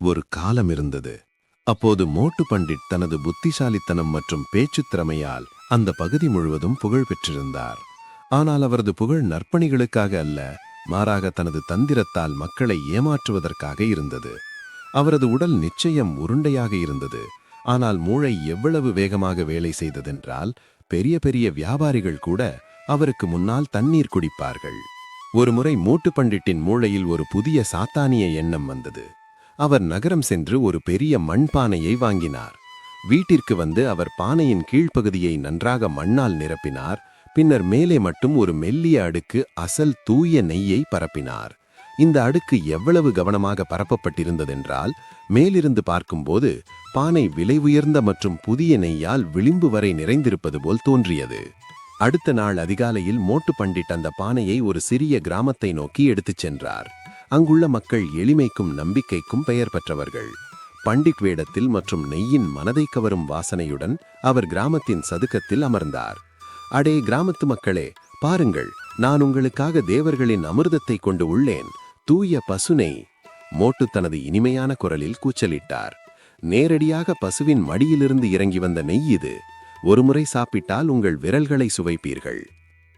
ஒரு காலம் இருந்தது. அப்போது மோட்டு பண்டிட் தனது புத்திசாலித்தனம் மற்றும் பேச்சுத் திறமையால் அந்த பகுதி முழுவதும் புகழ் பெற்றிருந்தார். ஆனால் அவரது புகழ் நற்பணிகளுக்காக அல்ல மாறாக தனது தந்திரத்தால் மக்களை ஏமாற்றுவதற்காக இருந்தது. அவரது உடல் நிச்சயம் உருண்டையாக இருந்தது. ஆனால் மூளை எவ்வளவு வேகமாக வேலை செய்ததென்றால் பெரிய பெரிய வியாபாரிகள் கூட அவருக்கு முன்னால் தண்ணீர் குடிப்பார்கள். ஒருமுறை மூட்டு பண்டிட்டின் மூளையில் ஒரு புதிய சாத்தானிய எண்ணம் வந்தது. அவர் நகரம் சென்று ஒரு பெரிய மண்பானையை வாங்கினார். வீட்டிற்கு வந்து அவர் பானையின் கீழ்ப்பகுதியை நன்றாக மண்ணால் நிரப்பினார். பின்னர் மேலே மட்டும் ஒரு மெல்லிய அடுக்கு அசல் தூய நெய்யை பரப்பினார். இந்த அடுக்கு எவ்வளவு கவனமாக பரப்பப்பட்டிருந்ததென்றால் மேலிருந்து பார்க்கும்போது பானை விலை உயர்ந்த மற்றும் புதிய நெய்யால் விளிம்பு வரை நிறைந்திருப்பது போல் தோன்றியது. அடுத்த நாள் அதிகாலையில் மோட்டு பண்டிட் அந்த பானையை ஒரு சிறிய கிராமத்தை நோக்கி எடுத்துச் சென்றார். அங்குள்ள மக்கள் எளிமைக்கும் நம்பிக்கைக்கும் பெயர் பெற்றவர்கள். பண்டிட் வேடத்தில் மற்றும் நெய்யின் மனதை கவரும் வாசனையுடன் அவர் கிராமத்தின் சதுக்கத்தில் அமர்ந்தார். அடே கிராமத்து மக்களே பாருங்கள் நான் உங்களுக்காக தேவர்களின் அமிர்தத்தை கொண்டு உள்ளேன். தூய பசுனை மோட்டு தனது இனிமையான குரலில் கூச்சலிட்டார். நேரடியாக பசுவின் மடியிலிருந்து இறங்கி வந்த நெய் இது. ஒருமுறை சாப்பிட்டால் உங்கள் விரல்களை சுவைப்பீர்கள்.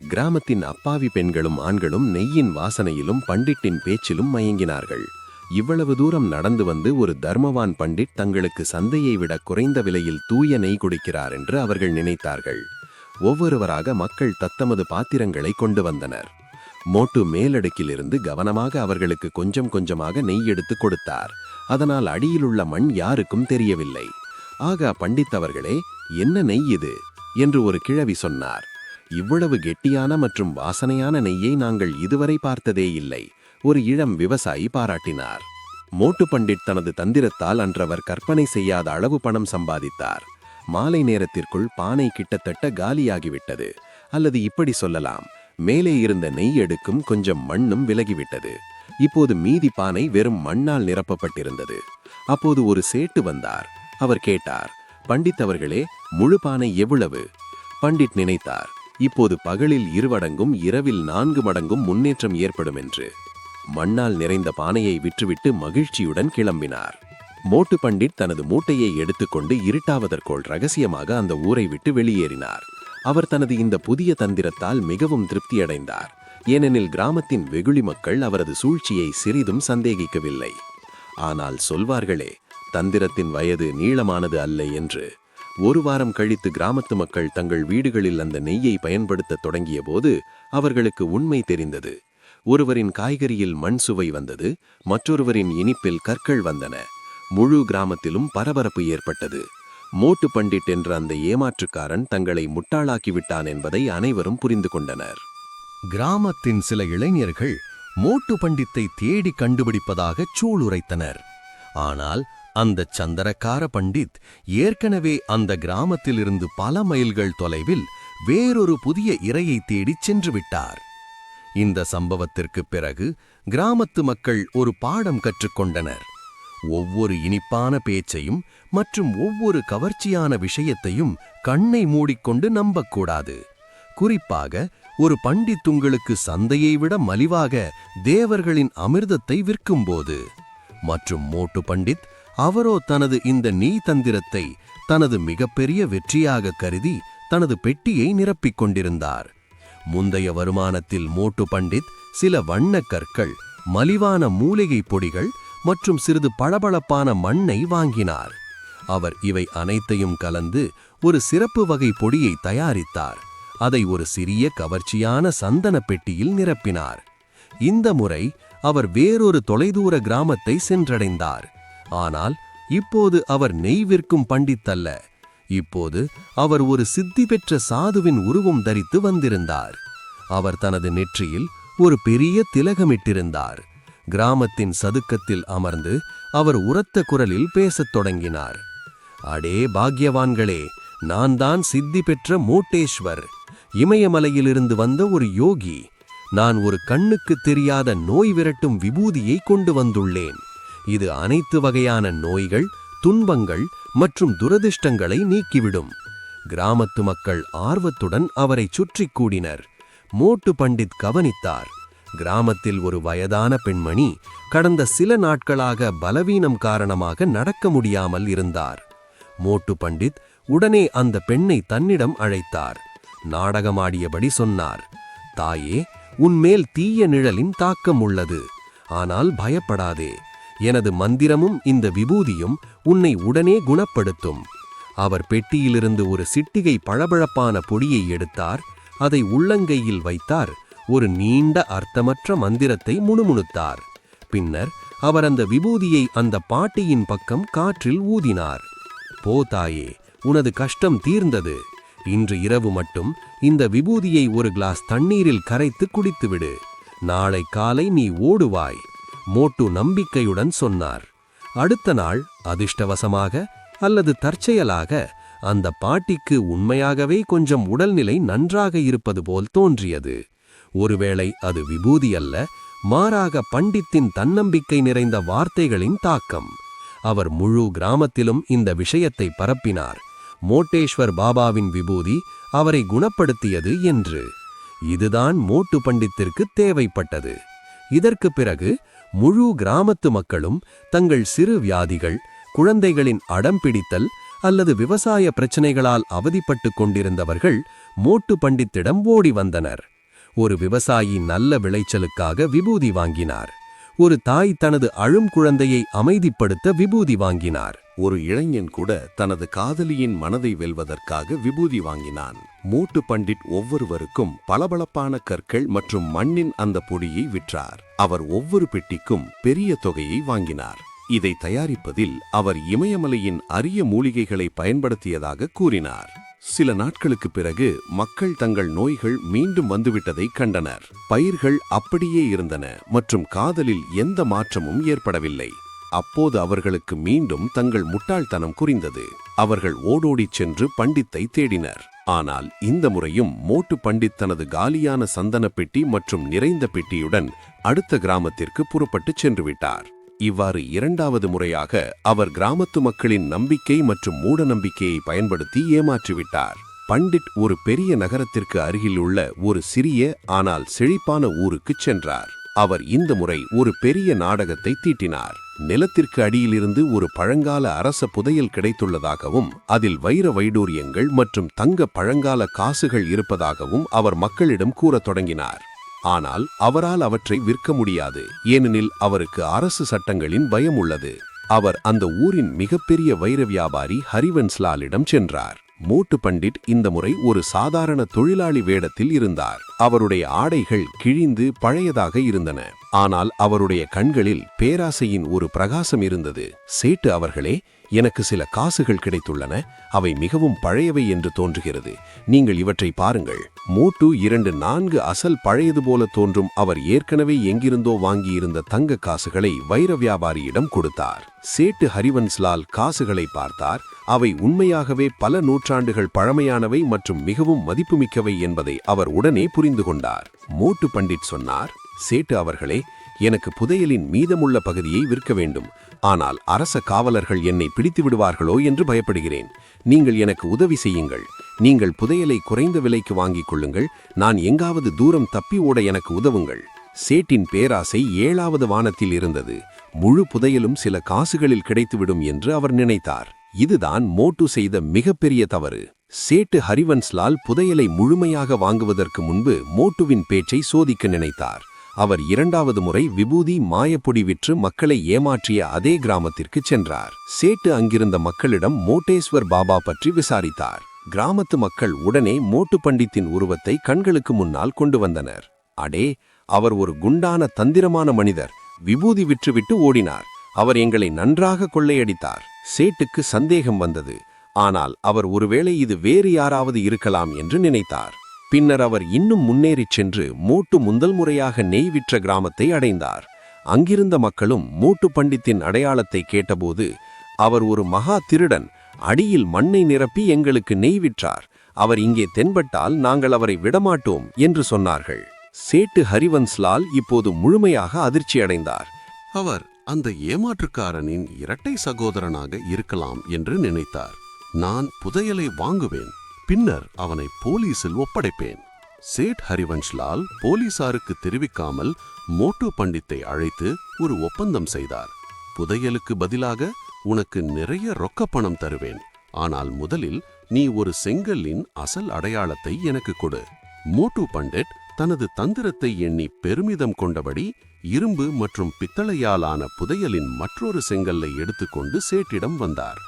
கிராமத்தின் அப்பாவி பெண்களும் ஆண்களும் நெய்யின் வாசனையிலும் பண்டிட்டின் பேச்சிலும் மயங்கினார்கள். இவ்வளவு தூரம் நடந்து வந்து ஒரு தர்மவான் பண்டிட் தங்களுக்கு சந்தையை விட குறைந்த விலையில் தூய நெய் குடிக்கிறார் என்று அவர்கள் நினைத்தார்கள். ஒவ்வொருவராக மக்கள் தத்தமது பாத்திரங்களை கொண்டு வந்தனர். மோட்டு மேலடுக்கிலிருந்து கவனமாக அவர்களுக்கு கொஞ்சம் கொஞ்சமாக நெய் எடுத்து கொடுத்தார். அதனால் அடியிலுள்ள மண் யாருக்கும் தெரியவில்லை. ஆகா பண்டித் அவர்களே என்ன நெய் இது? என்று ஒரு கிழவி சொன்னார். இவ்வளவு கெட்டியான மற்றும் வாசனையான நெய்யை நாங்கள் இதுவரை பார்த்ததே இல்லை ஒரு இளம் விவசாயி பாராட்டினார். மோட்டு பண்டிட் தனது தந்திரத்தால் அன்றவர் கற்பனை செய்யாத அளவு பணம் சம்பாதித்தார். மாலை நேரத்திற்குள் பானை கிட்டத்தட்ட காலியாகிவிட்டது. அல்லது இப்படி சொல்லலாம் மேலே இருந்த நெய் எடுக்கும் கொஞ்சம் மண்ணும் விலகிவிட்டது. இப்போது மீதி பானை வெறும் மண்ணால் நிரப்பப்பட்டிருந்தது. அப்போது ஒரு சேட்டு வந்தார். அவர் கேட்டார் பண்டித் அவர்களே முழு பானை எவ்வளவு? பண்டிட் நினைத்தார் இப்போது பகலில் இருவடங்கும் இரவில் நான்கு மடங்கும் முன்னேற்றம் ஏற்படும் என்று மண்ணால் நிறைந்த பானையை விற்றுவிட்டு மகிழ்ச்சியுடன் கிளம்பினார். மோட்டு பண்டிட் தனது மூட்டையை எடுத்துக்கொண்டு இருட்டாவதற்குள் ரகசியமாக அந்த ஊரை விட்டு வெளியேறினார். அவர் தனது இந்த புதிய தந்திரத்தால் மிகவும் திருப்தியடைந்தார். ஏனெனில் கிராமத்தின் வெகுளி மக்கள் அவரது சூழ்ச்சியை சிறிதும் சந்தேகிக்கவில்லை. ஆனால் சொல்வார்களே தந்திரத்தின் வயது நீளமானது அல்ல என்று ஒரு வாரம் கழித்து கிராமத்து மக்கள் தங்கள் வீடுகளில் அந்த நெய்யை பயன்படுத்த தொடங்கிய போது அவர்களுக்கு உண்மை தெரிந்தது. ஒருவரின் காய்கறியில் மண் சுவை வந்தது மற்றொருவரின் இனிப்பில் கற்கள் வந்தன. முழு கிராமத்திலும் பரபரப்பு ஏற்பட்டது. மோட்டு பண்டிட் என்ற அந்த ஏமாற்றுக்காரன் தங்களை முட்டாளாக்கிவிட்டான் என்பதை அனைவரும் புரிந்து கொண்டனர். கிராமத்தின் சில இளைஞர்கள் மோட்டு பண்டித்தை தேடி கண்டுபிடிப்பதாக சூளுரைத்தனர். ஆனால் அந்த சந்தரக்கார பண்டித் ஏற்கனவே அந்த கிராமத்திலிருந்து பல மைல்கள் தொலைவில் வேறொரு புதிய இரையை தேடிச் சென்று விட்டார். இந்த சம்பவத்திற்கு பிறகு கிராமத்து மக்கள் ஒரு பாடம் கற்றுக்கொண்டனர் ஒவ்வொரு இனிப்பான பேச்சையும் மற்றும் ஒவ்வொரு கவர்ச்சியான விஷயத்தையும் கண்ணை மூடிக்கொண்டு நம்பக்கூடாது. குறிப்பாக ஒரு பண்டித் உங்களுக்கு சந்தையை விட மலிவாக தேவர்களின் அமிர்தத்தை விற்கும்போது. மற்றும் மோட்டு பண்டித் அவரோ தனது இந்த நீ தந்திரத்தை தனது மிகப்பெரிய வெற்றியாக கருதி தனது பெட்டியை நிரப்பிக் கொண்டிருந்தார். முந்தைய வருமானத்தில் மோட்டு பண்டித் சில வண்ணக் கற்கள் மலிவான மூலிகைப் பொடிகள் மற்றும் சிறிது பளபளப்பான மண்ணை வாங்கினார். அவர் இவை அனைத்தையும் கலந்து ஒரு சிறப்பு வகை பொடியை தயாரித்தார். அதை ஒரு சிறிய கவர்ச்சியான சந்தன பெட்டியில் நிரப்பினார். இந்த முறை அவர் வேறொரு தொலைதூர கிராமத்தை சென்றடைந்தார். ஆனால் இப்போது அவர் நெய் விற்கும் பண்டித்தல்ல. இப்போது அவர் ஒரு சித்தி பெற்ற சாதுவின் உருவம் தரித்து வந்திருந்தார். அவர் தனது நெற்றியில் ஒரு பெரிய திலகமிட்டிருந்தார். கிராமத்தின் சதுக்கத்தில் அமர்ந்து அவர் உரத்த குரலில் பேசத் தொடங்கினார். அடே பாக்யவான்களே நான் தான் சித்தி பெற்ற மூட்டேஸ்வர். இமயமலையிலிருந்து வந்த ஒரு யோகி. நான் ஒரு கண்ணுக்கு தெரியாத நோய் விரட்டும் விபூதியை கொண்டு வந்துள்ளேன். இது அனைத்து வகையான நோய்கள் துன்பங்கள் மற்றும் துரதிர்ஷ்டங்களை நீக்கிவிடும். கிராமத்து மக்கள் ஆர்வத்துடன் அவரை சுற்றிக் கூடினர். மோட்டு பண்டித் கவனித்தார். கிராமத்தில் ஒரு வயதான பெண்மணி கடந்த சில நாட்களாக பலவீனம் காரணமாக நடக்க முடியாமல் இருந்தார். மோட்டு பண்டித் உடனே அந்த பெண்ணை தன்னிடம் அழைத்தார். நாடகமாடியபடி சொன்னார் தாயே உன்மேல் தீய நிழலின் தாக்கம் உள்ளது. ஆனால் பயப்படாதே. எனது மந்திரமும் இந்த விபூதியும் உன்னை உடனே குணப்படுத்தும். அவர் பெட்டியிலிருந்து ஒரு சிட்டிகை பளபளப்பான பொடியை எடுத்தார் அதை உள்ளங்கையில் வைத்தார் ஒரு நீண்ட அர்த்தமற்ற மந்திரத்தை முணுமுணுத்தார். பின்னர் அவர் அந்த விபூதியை அந்த பாட்டியின் பக்கம் காற்றில் ஊதினார். போ தாயே உனது கஷ்டம் தீர்ந்தது. இன்று இரவு மட்டும் இந்த விபூதியை ஒரு கிளாஸ் தண்ணீரில் கரைத்து குடித்துவிடு. நாளை காலை நீ ஓடுவாய். மோட்டு நம்பிக்கையுடன் சொன்னார். அடுத்த நாள் அதிர்ஷ்டவசமாக அல்லது தற்செயலாக அந்த பாட்டிக்கு உண்மையாகவே கொஞ்சம் உடல்நிலை நன்றாக இருப்பது போல் தோன்றியது. ஒருவேளை அது விபூதி அல்ல மாறாக பண்டித்தின் தன்னம்பிக்கை நிறைந்த வார்த்தைகளின் தாக்கம். அவர் முழு கிராமத்திலும் இந்த விஷயத்தை பரப்பினார். மோட்டேஸ்வர் பாபாவின் விபூதி அவரை குணப்படுத்தியது என்று. இதுதான் மோட்டு பண்டித்திற்கு தேவைப்பட்டது. இதற்கு பிறகு முழு கிராமத்து மக்களும் தங்கள் சிறு வியாதிகள் குழந்தைகளின் அடம் பிடித்தல் அல்லது விவசாய பிரச்சனைகளால் அவதிப்பட்டு கொண்டிருந்தவர்கள் மோட்டு பண்டித்திடம் ஓடி வந்தனர். ஒரு விவசாயி நல்ல விளைச்சலுக்காக விபூதி வாங்கினார். ஒரு தாய் தனது அழும் குழந்தையை அமைதிப்படுத்த விபூதி வாங்கினார். ஒரு இளைஞன் கூட தனது காதலியின் மனதை வெல்வதற்காக விபூதி வாங்கினான். மூட்டு பண்டிட் ஒவ்வொருவருக்கும் பளபளப்பான கற்கள் மற்றும் மண்ணின் அந்த பொடியை விற்றார். அவர் ஒவ்வொரு பெட்டிக்கும் பெரிய தொகையை வாங்கினார். இதை தயாரிப்பதில் அவர் இமயமலையின் அரிய மூலிகைகளை பயன்படுத்தியதாக கூறினார். சில நாட்களுக்கு பிறகு மக்கள் தங்கள் நோய்கள் மீண்டும் வந்துவிட்டதை கண்டனர். பயிர்கள் அப்படியே இருந்தன மற்றும் காதலில் எந்த மாற்றமும் ஏற்படவில்லை. அப்போது அவர்களுக்கு மீண்டும் தங்கள் முட்டாள்தனம் குறிந்தது. அவர்கள் ஓடோடிச் சென்று பண்டித்தை தேடினர். ஆனால் இந்த முறையும் மோட்டு பண்டித் தனது காலியான சந்தன பெட்டி மற்றும் நிறைந்த பெட்டியுடன் அடுத்த கிராமத்திற்கு புறப்பட்டுச் சென்றுவிட்டார் இவ்வாறு இரண்டாவது முறையாக அவர் கிராமத்து மக்களின் நம்பிக்கை மற்றும் மூட நம்பிக்கையை பயன்படுத்தி ஏமாற்றிவிட்டார். பண்டிட் ஒரு பெரிய நகரத்திற்கு அருகில் உள்ள ஒரு சிறிய ஆனால் செழிப்பான ஊருக்குச் சென்றார். அவர் இந்த முறை ஒரு பெரிய நாடகத்தை தீட்டினார். நிலத்திற்கு அடியிலிருந்து ஒரு பழங்கால அரச புதையல் கிடைத்துள்ளதாகவும் அதில் வைர வைடூரியங்கள் மற்றும் தங்க பழங்கால காசுகள் இருப்பதாகவும் அவர் மக்களிடம் கூறத் தொடங்கினார். ஆனால் அவரால் அவற்றை விற்க முடியாது. ஏனெனில் அவருக்கு அரசு சட்டங்களின் பயம் உள்ளது. அவர் அந்த ஊரின் மிகப்பெரிய வைர வியாபாரி ஹரிவன்ஸ்லாலிடம் சென்றார். மூட்டு பண்டிட் இந்த முறை ஒரு சாதாரண தொழிலாளி வேடத்தில் இருந்தார். அவருடைய ஆடைகள் கிழிந்து பழையதாக இருந்தன. ஆனால் அவருடைய கண்களில் பேராசையின் ஒரு பிரகாசம் இருந்தது. சேட்டு அவர்களே எனக்கு சில காசுகள் கிடைத்துள்ளன. அவை மிகவும் பழையவை என்று தோன்றுகிறது. நீங்கள் இவற்றை பாருங்கள். மூட்டு இரண்டு நான்கு அசல் பழையது போல தோன்றும். அவர் ஏற்கனவே எங்கிருந்தோ வாங்கியிருந்த தங்க காசுகளை வைர வியாபாரியிடம் கொடுத்தார். சேட்டு ஹரிவன்ஸ்லால் காசுகளை பார்த்தார். அவை உண்மையாகவே பல நூற்றாண்டுகள் பழமையானவை மற்றும் மிகவும் மதிப்புமிக்கவை என்பதை அவர் உடனே புரிந்து கொண்டார். மூட்டு பண்டிட் சொன்னார். சேட்டு அவர்களே எனக்கு புதையலின் மீதமுள்ள பகுதியை விற்க வேண்டும். ஆனால் அரச காவலர்கள் என்னை பிடித்து விடுவார்களோ என்று பயப்படுகிறேன். நீங்கள் எனக்கு உதவி செய்யுங்கள். நீங்கள் புதையலை குறைந்த விலைக்கு வாங்கிக் கொள்ளுங்கள். நான் எங்காவது தூரம் தப்பி ஓட எனக்கு உதவுங்கள். சேட்டின் பேராசை ஏழாவது வானத்தில் இருந்தது. முழு புதையலும் சில காசுகளில் கிடைத்துவிடும் என்று அவர் நினைத்தார். இதுதான் மோட்டு செய்த மிகப்பெரிய தவறு. சேட்டு ஹரிவன்ஸ்லால் புதையலை முழுமையாக வாங்குவதற்கு முன்பு மோட்டுவின் பேச்சை சோதிக்க நினைத்தார். அவர் இரண்டாவது முறை விபூதி மாயப்பொடி விற்று மக்களை ஏமாற்றிய அதே கிராமத்திற்கு சென்றார். சேட்டு அங்கிருந்த மக்களிடம் மோட்டேஸ்வர் பாபா பற்றி விசாரித்தார். கிராமத்து மக்கள் உடனே மோட்டு பண்டித்தின் உருவத்தை கண்களுக்கு முன்னால் கொண்டு வந்தனர். அடே அவர் ஒரு குண்டான தந்திரமான மனிதர். விபூதி விற்றுவிட்டு ஓடினார். அவர் எங்களை நன்றாக கொள்ளையடித்தார். சேட்டுக்கு சந்தேகம் வந்தது. ஆனால் அவர் ஒருவேளை இது வேறு யாராவது இருக்கலாம் என்று நினைத்தார். பின்னர் அவர் இன்னும் முன்னேறிச் சென்று மூட்டு முதல் முறையாக நெய் விற்ற கிராமத்தை அடைந்தார். அங்கிருந்த மக்களும் மூட்டு பண்டித்தின் அடையாளத்தை கேட்டபோது அவர் ஒரு மகா திருடன் அடியில் மண்ணை நிரப்பி எங்களுக்கு நெய் விற்றார். அவர் இங்கே தென்பட்டால் நாங்கள் அவரை விடமாட்டோம் என்று சொன்னார்கள். சேட்டு ஹரிவன்ஸ்லால் இப்போது முழுமையாக அதிர்ச்சியடைந்தார் அவர் அந்த ஏமாற்றுக்காரனின் இரட்டை சகோதரனாக இருக்கலாம் என்று நினைத்தார். நான் புதையலை வாங்குவேன். பின்னர் அவனை போலீசில் ஒப்படைப்பேன். சேட் ஹரிவன்ஷ்லால் போலீசாருக்கு தெரிவிக்காமல் மோட்டு பண்டித்தை அழைத்து ஒரு ஒப்பந்தம் செய்தார். புதையலுக்கு பதிலாக உனக்கு நிறைய ரொக்க பணம் தருவேன். ஆனால் முதலில் நீ ஒரு செங்கல்லின் அசல் அடையாளத்தை எனக்கு கொடு. மோட்டு பண்டிட் தனது தந்திரத்தை எண்ணி பெருமிதம் கொண்டபடி இரும்பு மற்றும் பித்தளையாலான புதையலின் மற்றொரு செங்கல்லை எடுத்துக்கொண்டு சேட்டிடம் வந்தார்.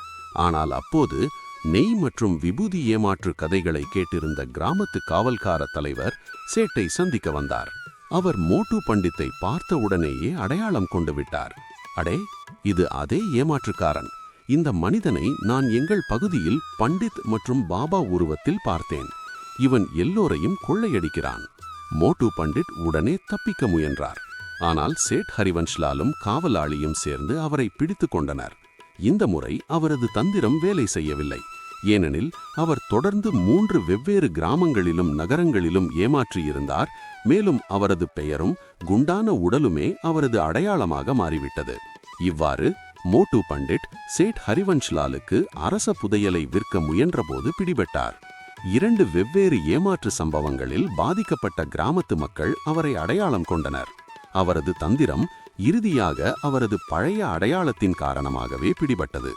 ஆனால் அப்போது நெய் மற்றும் விபூதி ஏமாற்று கதைகளை கேட்டிருந்த கிராமத்து காவல்கார தலைவர் சேட்டை சந்திக்க வந்தார். அவர் மோட்டு பண்டித்தை பார்த்த உடனேயே அடையாளம் கொண்டு விட்டார். அடே இது அதே ஏமாற்றுக்காரன். இந்த மனிதனை நான் எங்கள் பகுதியில் பண்டித் மற்றும் பாபா உருவத்தில் பார்த்தேன். இவன் எல்லோரையும் கொள்ளையடிக்கிறான். மோட்டு பண்டிட் உடனே தப்பிக்க முயன்றார். ஆனால் சேட் ஹரிவன்ஷ்லாலும் காவலாளியும் சேர்ந்து அவரை பிடித்துக் கொண்டனர். இந்த முறை அவரது தந்திரம் வேலை செய்யவில்லை. ஏனெனில் அவர் தொடர்ந்து மூன்று வெவ்வேறு கிராமங்களிலும் நகரங்களிலும் ஏமாற்றியிருந்தார் மேலும் அவரது பெயரும் குண்டான உடலுமே அவரது அடையாளமாக மாறிவிட்டது. இவ்வாறு மோட்டு பண்டிட் சேட் ஹரிவன்ஷ்லாலுக்கு அரச புதையலை விற்க முயன்றபோது பிடிபட்டார். இரண்டு வெவ்வேறு ஏமாற்று சம்பவங்களில் பாதிக்கப்பட்ட கிராமத்து மக்கள் அவரை அடையாளம் கொண்டனர். அவரது தந்திரம் இறுதியாக அவரது பழைய அடையாளத்தின் காரணமாகவே பிடிபட்டது.